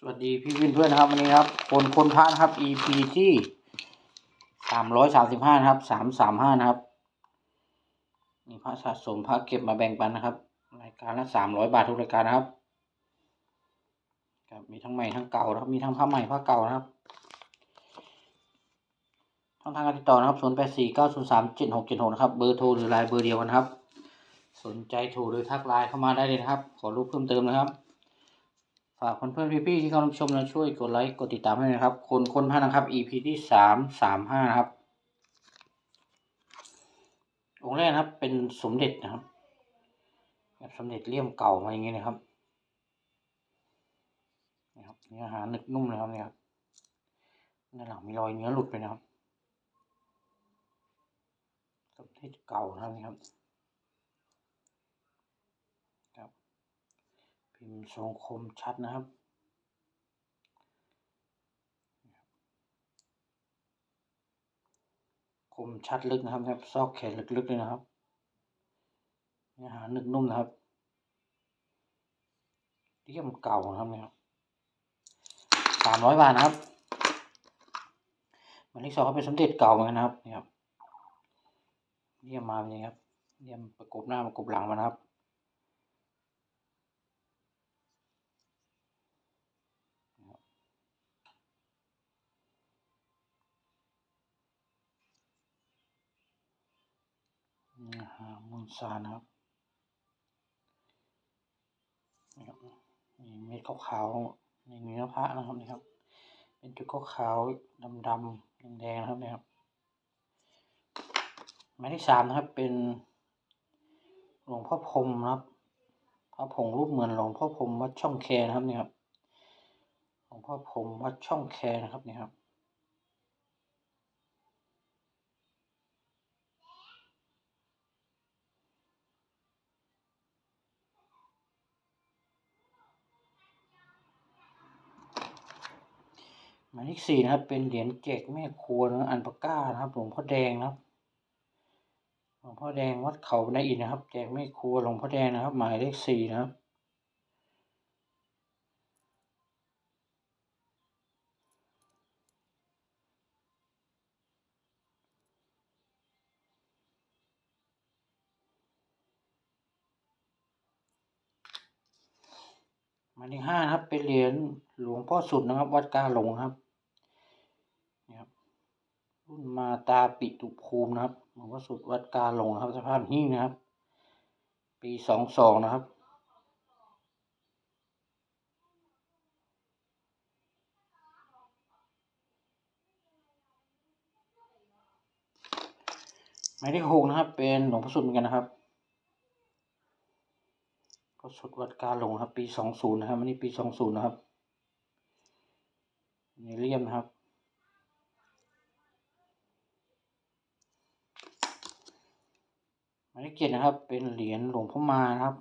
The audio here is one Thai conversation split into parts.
สวัสดีพี่วินเพื่อนครับวันนี้ครับ คนคนพระนครับ EP ที่สามร้อยสามสิบห้านะครับสามสามห้านะครับมีพระสะสมพระเก็บมาแบ่งปันนะครับ รายการละสามร้อยบาททุกรายการนะครับครับมีทั้งใหม่ทั้งเก่านะครับมีทั้งพระใหม่พระเก่านะครับช่องทางการติดต่อนะครับศูนย์แปดสี่เก้าศูนย์สามเจ็ดหกเจ็ดหกนะครับเบอร์โทรหรือไลน์เบอร์เดียวกันครับ สนใจโทรหรือทักไลน์เข้ามาได้เลยนะครับ ขอรู้เพิ่มเติมนะครับ ฝากเพื่อนๆพี่ๆที่เข้ารับชมนะช่วยกดไลค์กดติดตามให้นะครับ คนคนพานะครับ EP ที่สามสามห้านะครับ องค์แรกนะครับ เป็นสมเด็จนะครับแบบสมเด็จเลี่ยมเก่ามาอย่างนี้นะครับนี่ครับเนื้อหาหนึกนุ่มเลยครับนี่ครับด้านหลังมีรอยเนื้อหลุดไปนะครับสมเด็จเก่านะครับนี่ครับ พิมพ์ทรงคมชัดนะครับคมชัดลึกนะครับครับซอกแขนลึกๆเลยนะครับเนื้อหาหนึกนุ่มนะครับเลี่ยมเก่านะครับเนี่ยสามร้อยบาทนะครับมันที่สองก็เป็นสมเด็จเก่าเหมือนกันนะครับนี่ครับเลี่ยมมาเป็นอย่างครับเลี่ยมประกบหน้าประกบหลังมานะครับ นี่ฮะมูลซานครับนี่ครับมีเม็ดขาวๆในเนื้อพระนะครับนี่ครับ เป็นจุดขาวๆดำๆแดงๆนะครับนี่ครับหมายที่สามนะครับ เป็นหลวงพ่อพรมนะครับพระผงรูปเหมือนหลวงพ่อพรมวัดช่องแคนะครับนี่ครับหลวงพ่อพรมวัดช่องแคนะครับนี่ครับ หมายเลขสี่นะครับ เป็นเหรียญแจกแม่ครัวนะอันปาก้านะครับหลวงพ่อแดงนะครับหลวงพ่อแดงวัดเขาบันไดอินนะครับ แจกแม่ครัวหลวงพ่อแดงนะครับ หมายเลขสี่นะครับ มายเลขห้านะครับ เป็นเหรียญหลวงพ่อสุดนะครับ วัดกาหลงครับนี่ครับ รุ่นมาตาปิตุภูมินะครับหลวงพ่อสุดวัดกาหลงนะครับ สภาพหิ้งนะครับ ปีสองสองนะครับหมายเลขหกนะครับ เป็นหลวงพ่อสุดเหมือนกันนะครับ พ่อสุดวัดกาหลงครับ ปีสองศูนย์นะครับอันนี้ปีสองศูนย์นะครับในเลี่ยมนะครับ หมายเลขเจ็ดนะครับ เป็นเหรียญหลวงพ่อมานะครับ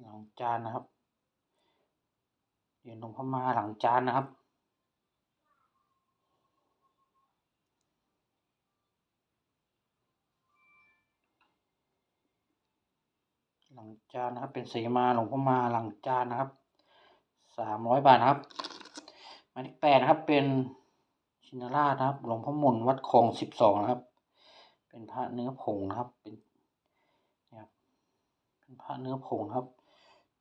หลังจานนะครับเหรียญหลวงพ่อมาหลังจานนะครับ ลังจานนะครับเป็นสีมาหลวงพ่อมาหลังจานนะครับสามร้อยบาทนะครับหมายเลขแปดนะครับเป็นชินราชนะครับ หลวงพ่อมนวัดคลองสิบสองนะครับ เป็นพระเนื้อผงนะครับเป็นเนี่ยครับเป็นพระเนื้อผงครับ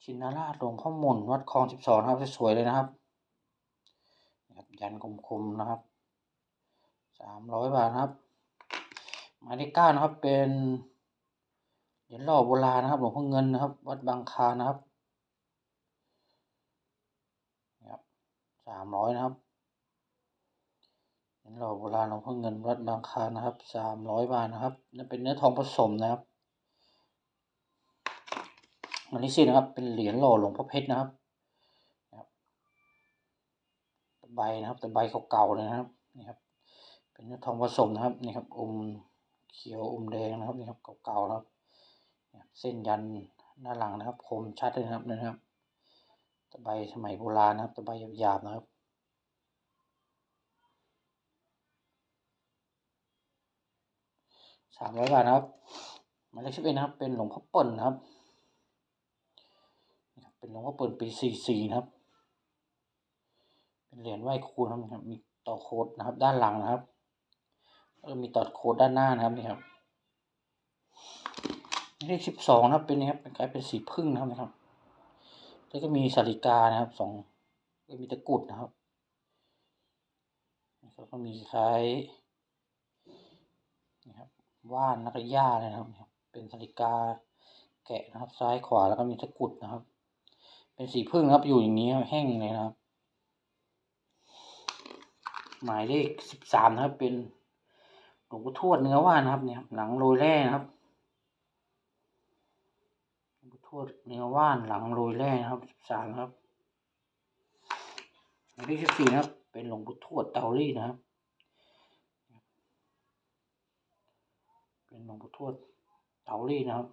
ชินราชหลวงพ่อมนวัดคลองสิบสองครับสวยๆเลยนะครับนะครับยันคมๆนะครับสามร้อยบาทครับหมายเลขเก้านะครับเป็น เหรียญหล่อโบราณนะครับหลวงพ่อเงินนะครับ วัดบางคานะครับนะครับสามร้อยนะครับเหรียญหล่อโบราณหลวงพ่อเงินวัดบางคานะครับสามร้อยบาทนะครับนั่นเป็นเนื้อทองผสมนะครับอันที่สี่นะครับ เป็นเหรียญหล่อหลวงพ่อเพชรนะครับนะครับตะใบนะครับตะใบเก่าๆเลยนะครับนี่ครับ เป็นเนื้อทองผสมนะครับนี่ครับอมเขียวอมแดงนะครับนี่ครับเก่าๆนะครับ เส้นยันด้านหลังนะครับ คมชัดเลยนะครับนะครับตะไบสมัยโบราณนะครับตะไบหยาบๆนะครับสามร้อยบาทนะครับหมายเลขสิบเอ็ดนะครับ เป็นหลวงพ่อเปิ่นนะครับ เป็นหลวงพ่อเปิดปีสี่สี่นะครับ เป็นเหรียญไหว้ครูนะครับ มีต่อโค้ดนะครับ ด้านหลังนะครับแล้วมีต่อโค้ดด้านหน้านะครับนี่ครับ เลขสิบสองนะครับเป็นนะครับเป็นคล้ายเป็นสีพึ่งนะครับนะครับแล้วก็มีสาริกานะครับสองก็มีตะกุดนะครับแล้วก็มีคล้ายนะครับว่านนักย่าเลยนะครับ เป็นสาริกาแกะนะครับ ซ้ายขวาแล้วก็มีตะกุดนะครับ เป็นสีพึ่งนะครับอยู่อย่างนี้แห้งเลยนะครับ หมายเลขสิบสามนะครับเป็นหลวงปู่ทวดเนื้อว่านนะครับเนี่ยหลังโรยแร่นะครับ ทวดเนื้อว่านหลังโรยแร่นะครับสิบสามครับหมายเลขสิบสี่นะครับ เป็นหลวงปู่ทวดเตารีดนะครับ เป็นหลวงปู่ทวดเตารีดนะครับ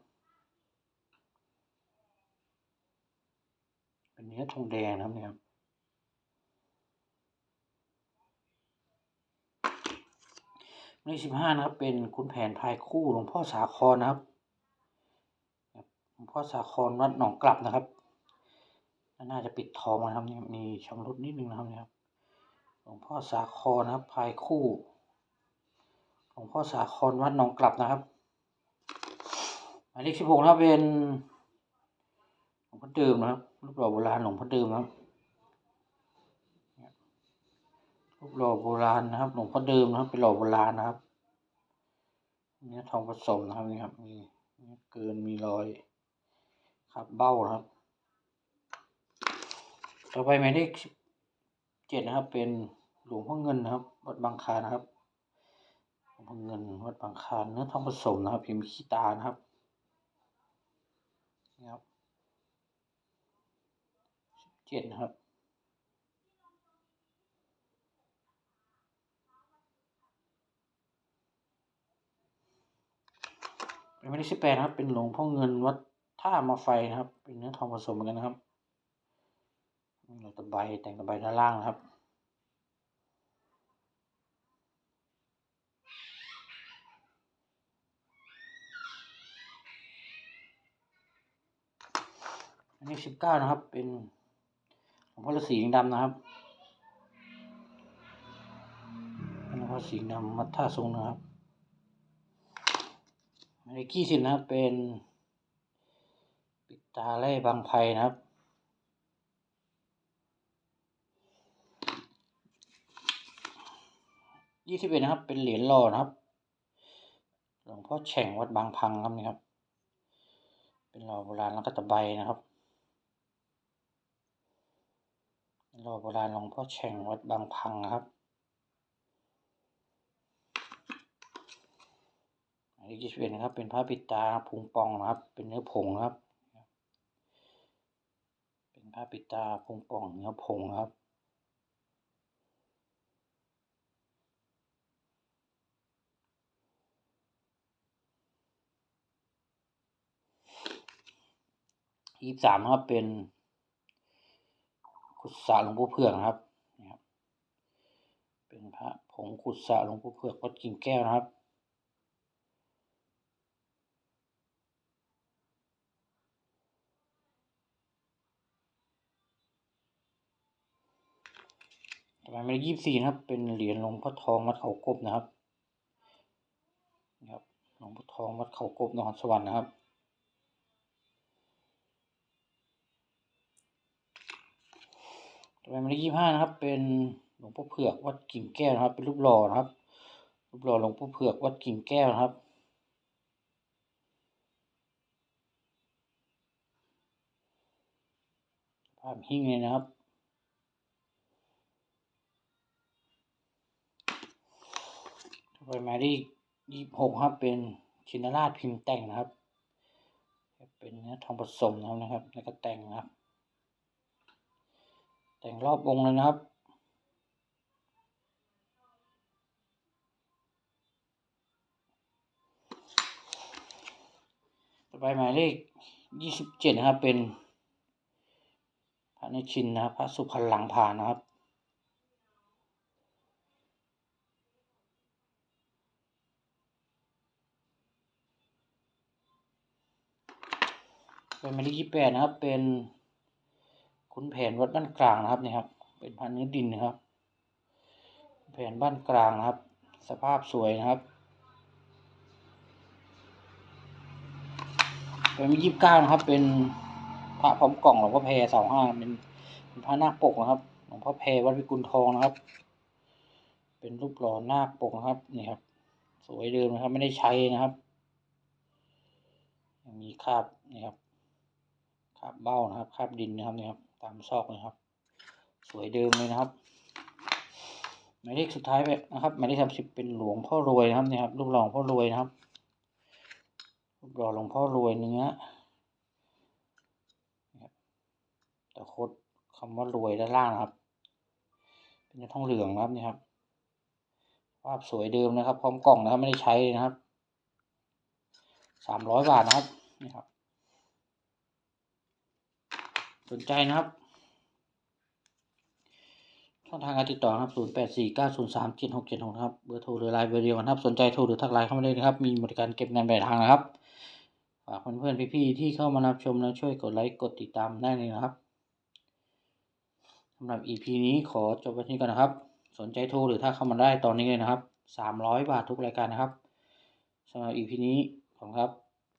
เป็นเนื้อทองแดงนะครับเนี่ยเลขสิบห้านะครับ เป็นคุณแผนพายคู่หลวงพ่อสาครนะครับ หลวงพ่อสาครวัดหนองกลับนะครับ น่าจะปิดทองนะครับนี่มีชำรุดนิดนึงนะครับนี่ยครับ หลวงพ่อสาครนะครับพายคู่ หลวงพ่อสาครวัดหนองกลับนะครับหมายเลขสิบหกนะครับเป็นหลวงพ่อเดิมนะครับรูปหล่อโบราณหลวงพ่อเดิมนะครับรูปหล่อโบราณนะครับ หลวงพ่อเดิมนะครับ เป็นหล่อโบราณนะครับเนื้อทองผสมนะครับนี่ครับมีเนื้อเกินมีรอย ครับเบ้านะครับ ต่อไปหมายเลขสิบเจ็ดนะครับ เป็นหลวงพ่อเงินนะครับ วัดบางคานนะครับหลวงพ่อเงินวัดบางคานเนื้อทองผสมนะครับพิมพ์ขี้ตานะครับนี่ครับสิบเจ็ดนะครับเป็นหมายเลขสิบแปดนะครับ เป็นหลวงพ่อเงินวัด ท่ามาไฟนะครับ เป็นเนื้อทองผสมกันนะครับเราตะไบแต่งตะไบด้านล่างนะครับอันนี้สิบเก้านะครับ เป็นหลวงพ่อฤาษีดำนะครับเป็นหลวงพ่อสีดำมัท่าทรงนะครับอันนี้กี่สิบนะครับเป็น ตาไล่บางไพนะครับ ยี่สิบเอ็ดนะครับ เป็นเหรียญหล่อนะครับ หลวงพ่อแฉ่งวัดบางพังครับนี่ครับ เป็นหล่อโบราณแล้วก็ตะไบนะครับ หล่อโบราณหลวงพ่อแฉ่งวัดบางพังนะครับอันนี้ยี่สิบเอ็ดนะครับ เป็นพระปิดตาพุงปองนะครับ เป็นเนื้อผงนะครับ พระปิดตาพุงปองเนื้อผงครับ ยี่สามครับเป็นขุดสะหลวงปู่เผือกนะครับนะครับ เป็นพระผงขุดสะหลวงปู่เผือกวัดกิ่งแก้วนะครับ ไปหมายเลขยี่สิบสี่นะครับ เป็นเหรียญหลวงพ่อทองวัดเขากบนะครับนี่ครับหลวงพ่อทองวัดเขากบนครสวรรค์นะครับต่อไปหมายเลขยี่สิบห้านะครับ เป็นหลวงพ่อเผือกวัดกิ่งแก้วนะครับ เป็นรูปหล่อนะครับ รูปหล่อหลวงพ่อเผือกวัดกิ่งแก้วนะครับภาพหิ้งเลยนะครับ ต่อไปหมายเลขยี่สิบหกครับเป็นชินราชพิมพ์แต่งนะครับ เป็นเนื้อทองผสมนะครับ แล้วก็แต่งนะครับ แต่งรอบองค์เลยนะครับต่อไปหมายเลขยี่สิบเจ็ดนะครับเป็นพระนชินนะครับพระสุพรรณหลังผ่านนะครับ เป็นหมายเลขยี่สิแปดนะครับ เป็นขุนแผนวัดบ้านกลางนะครับนี่ครับ เป็นพันธุ์เนื้อดินนะครับ แผนบ้านกลางนะครับ สภาพสวยนะครับเป็นยี่สิบเก้านะครับ เป็นพระพร้อมกล่องหลวงพ่อแพรเสาห้าเป็นเป็นพระนาคปกนะครับหลวงพ่อแพรวัดพิกุลทองนะครับ เป็นรูปหล่อนาคปกนะครับนี่ครับ สวยเดิมนะครับ ไม่ได้ใช้นะครับ มีคราบนี่ครับาบเบ้านะครับคาบดินนะครับนี่ครับ ตามซอกนะครับ สวยเดิมเลยนะครับหมายเลขสุดท้ายไปนะครับหมายเลขสามสิบเป็นหลวงพ่อรวยนะครับนี่ครับรูปหล่อหลวงพ่อรวยนะครับรูปหล่อหลวงพ่อรวยเนื้อนะครับตะคดคำว่ารวยด้านล่างนะครับ เป็นเนื้อทองเหลืองนะครับนี่ครับภาพสวยเดิมนะครับ พร้อมกล่องนะครับไม่ได้ใช้เลยนะครับสามร้อยบาทนะครับนี่ครับ สนใจนะครับช่องทางการติดต่อนะครับ 0 8 4 9 0 3 7 6 7 6นะครับ เบอร์โทรหรือไลน์เบอร์เดียวกันะครับ สนใจโทรหรือทักไลน์เข้ามาได้นะครับ มีบริการเก็บเงินปลายทางนะครับ ฝากเพื่อนๆพี่ๆที่เข้ามารับชมแล้วช่วยกดไลค์กดติดตามได้เลยนะครับสำหรับ EP นี้ขอจบไว้ที่นี้ก่อนนะครับ สนใจโทรหรือถ้าเข้ามาได้ตอนนี้เลยนะครับ 300 บาททุกรายการนะครับสำหรับ EP นี้ขอบคุณครับ